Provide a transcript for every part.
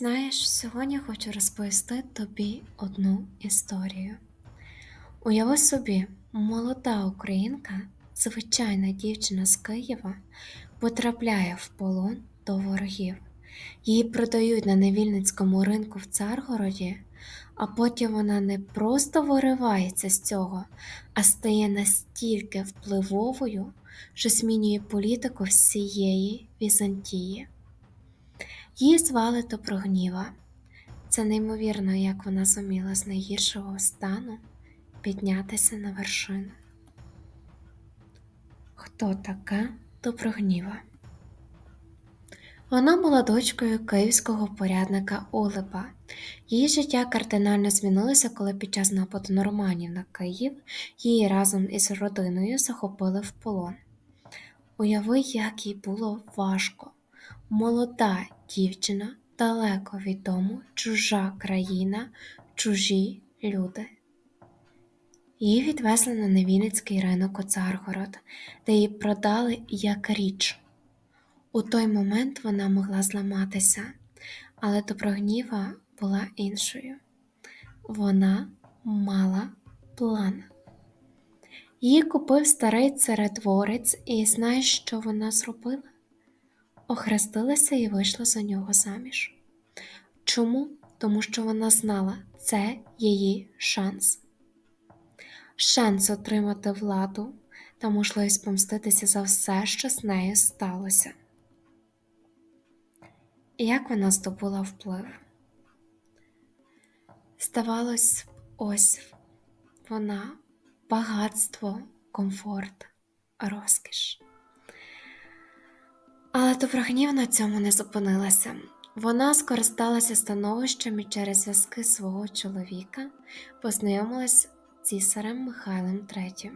Знаєш, сьогодні хочу розповісти тобі одну історію. Уяви собі, молода українка, звичайна дівчина з Києва, потрапляє в полон до ворогів. Її продають на невільницькому ринку в Царгороді, а потім вона не просто виривається з цього, а стає настільки впливовою, що змінює політику всієї Візантії. Її звали Топрогніва. Це неймовірно, як вона зуміла з найгіршого стану піднятися на вершину. Хто така Топрогніва? Вона була дочкою київського порядника Олипа. Її життя кардинально змінилося, коли під час нападу норманів на Київ її разом із родиною захопили в полон. Уяви, як їй було важко. Молода дівчина, далеко від дому, чужа країна, чужі люди. Її відвезли на невінницький ринок у Царгород, де її продали як річ. У той момент вона могла зламатися, але Доброгніва була іншою. Вона мала план. Її купив старий царедворець, і знаєш, що вона зробила? Охрестилася і вийшла за нього заміж. Чому? Тому що вона знала, це її шанс. Шанс отримати владу та можливість помститися за все, що з нею сталося. Як вона здобула вплив? Здавалось, ось вона багатство, комфорт, розкіш. Але Доброгнів на цьому не зупинилася. Вона скористалася становищем і через зв'язки свого чоловіка познайомилась з цісарем Михайлом III.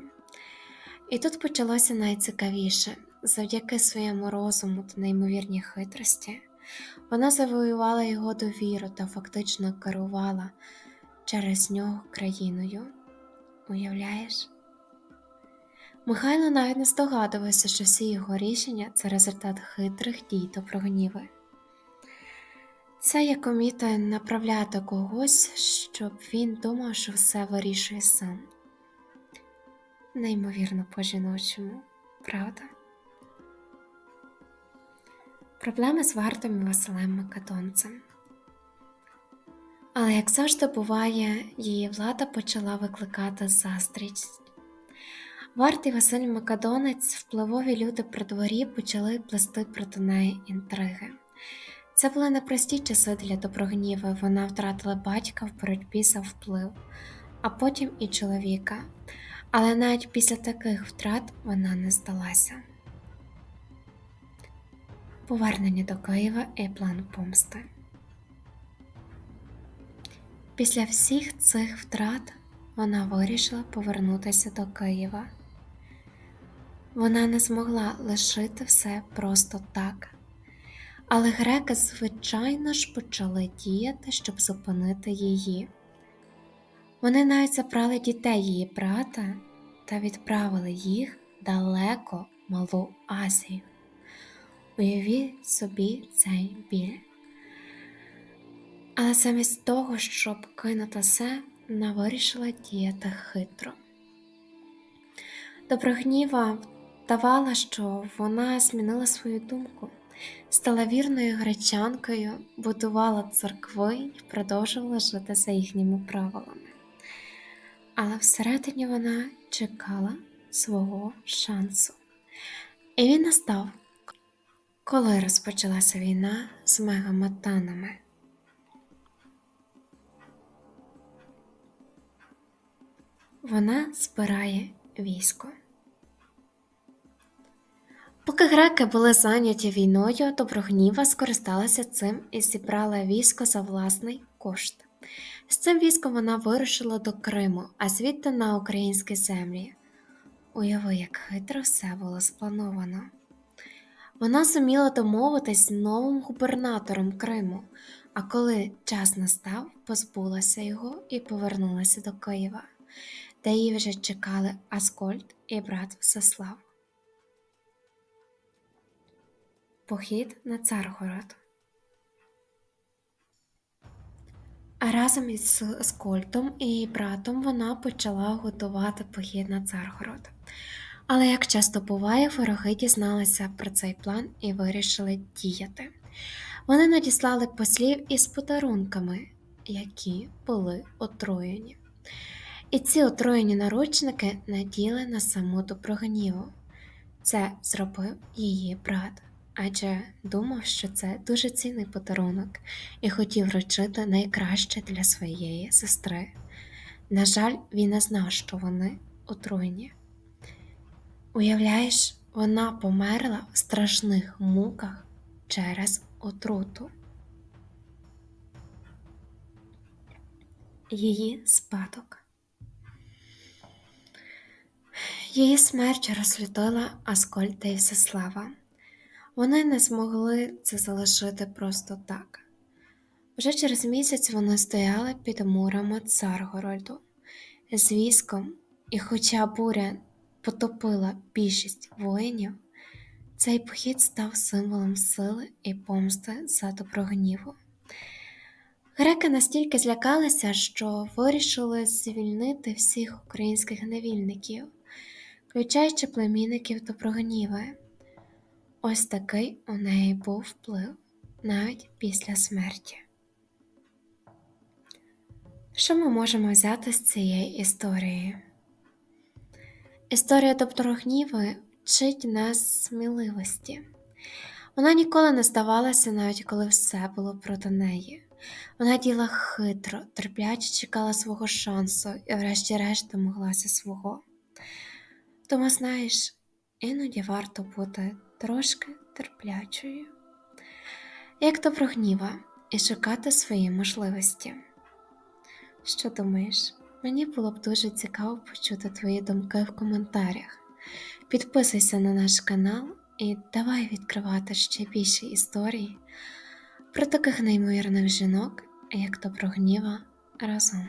І тут почалося найцікавіше. Завдяки своєму розуму та неймовірній хитрості, вона завоювала його довіру та фактично керувала через нього країною. Уявляєш? Михайло навіть не здогадувався, що всі його рішення це результат хитрих дій та прогніви. Це як уміти направляти когось, щоб він думав, що все вирішує сам. Неймовірно по-жіночому, правда? Проблеми з Вартом Василем Македонцем. Але, як завжди буває, її влада почала викликати заздрість. Варт і Василь Македонець, впливові люди при дворі почали плести проти неї інтриги. Це були непрості часи для Доброгніви, вона втратила батька в боротьбі за вплив, а потім і чоловіка. Але навіть після таких втрат вона не здалася. Повернення до Києва і план помсти. Після всіх цих втрат вона вирішила повернутися до Києва. Вона не змогла лишити все просто так. Але греки, звичайно ж, почали діяти, щоб зупинити її. Вони навіть забрали дітей її брата та відправили їх далеко в Малу Азію. Уявіть собі цей біль. Але замість того, щоб кинути все, вона вирішила діяти хитро. Доброгніва вдавала, що вона змінила свою думку, стала вірною гречанкою, будувала церкви і продовжувала жити за їхніми правилами. Але всередині вона чекала свого шансу. І він настав, коли розпочалася війна з мегаматанами. Вона збирає військо. Поки греки були зайняті війною, Доброгніва скористалася цим і зібрала військо за власний кошт. З цим військом вона вирушила до Криму, а звідти на українські землі. Уяви, як хитро все було сплановано. Вона зуміла домовитись з новим губернатором Криму, а коли час настав, позбулася його і повернулася до Києва, де її вже чекали Аскольд і брат Всеслав. Похід на Царгород. Разом із Скольтом і братом вона почала готувати похід на Царгород. Але, як часто буває, вороги дізналися про цей план і вирішили діяти. Вони надіслали послів із подарунками, які були отруєні. І ці отруєні наручники наділи на саму Доброгніву. Це зробив її брат, адже думав, що це дуже цінний подарунок і хотів вручити найкраще для своєї сестри. На жаль, він не знав, що вони отруєні. Уявляєш, вона померла в страшних муках через отруту. Її спадок. Її смерть розлютила Аскольд та Ісислава. Вони не змогли це залишити просто так. Вже через місяць вони стояли під мурами Царгороду з військом, і хоча буря потопила більшість воїнів, цей похід став символом сили і помсти за доброгніву. Греки настільки злякалися, що вирішили звільнити всіх українських невільників, включаючи племінників Доброгніви. Ось такий у неї був вплив навіть після смерті. Що ми можемо взяти з цієї історії? Історія Доброгніви вчить нас сміливості. Вона ніколи не здавалася, навіть коли все було проти неї. Вона діла хитро, терпляче чекала свого шансу і, врешті-решт, домоглася свого. Тому, знаєш, іноді варто бути трошки терплячою, як доброгніва, і шукати свої можливості. Що думаєш? Мені було б дуже цікаво почути твої думки в коментарях. Підписуйся на наш канал і давай відкривати ще більше історій про таких неймовірних жінок, як Доброгніва разом.